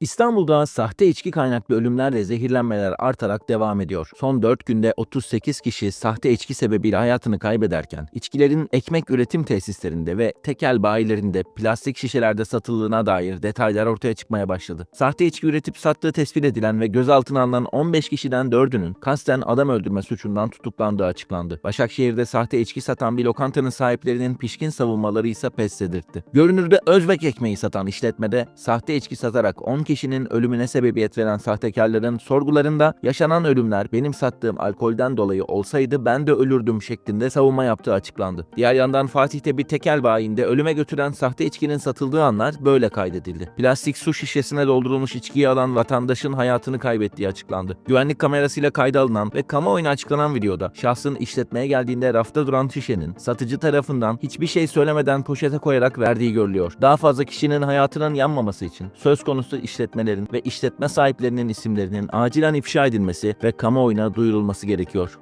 İstanbul'da sahte içki kaynaklı ölümler ve zehirlenmeler artarak devam ediyor. Son 4 günde 38 kişi sahte içki sebebiyle hayatını kaybederken, içkilerin ekmek üretim tesislerinde ve tekel bayilerinde plastik şişelerde satıldığına dair detaylar ortaya çıkmaya başladı. Sahte içki üretip sattığı tespit edilen ve gözaltına alınan 15 kişiden 4'ünün kasten adam öldürme suçundan tutuklandığı açıklandı. Başakşehir'de sahte içki satan bir lokantanın sahiplerinin pişkin savunmaları ise pes dedirtti. Görünürde Özbek ekmeği satan işletmede sahte içki satarak 10 kişinin ölümüne sebebiyet veren sahtekarların sorgularında yaşanan ölümler benim sattığım alkolden dolayı olsaydı ben de ölürdüm şeklinde savunma yaptığı açıklandı. Diğer yandan Fatih'te bir tekel bayinde ölüme götüren sahte içkinin satıldığı anlar böyle kaydedildi. Plastik su şişesine doldurulmuş içkiyi alan vatandaşın hayatını kaybettiği açıklandı. Güvenlik kamerasıyla kayda alınan ve kamuoyuna açıklanan videoda şahsın işletmeye geldiğinde rafta duran şişenin satıcı tarafından hiçbir şey söylemeden poşete koyarak verdiği görülüyor. Daha fazla kişinin hayatının yanmaması için söz konusu işletmelerin ve işletme sahiplerinin isimlerinin acilen ifşa edilmesi ve kamuoyuna duyurulması gerekiyor.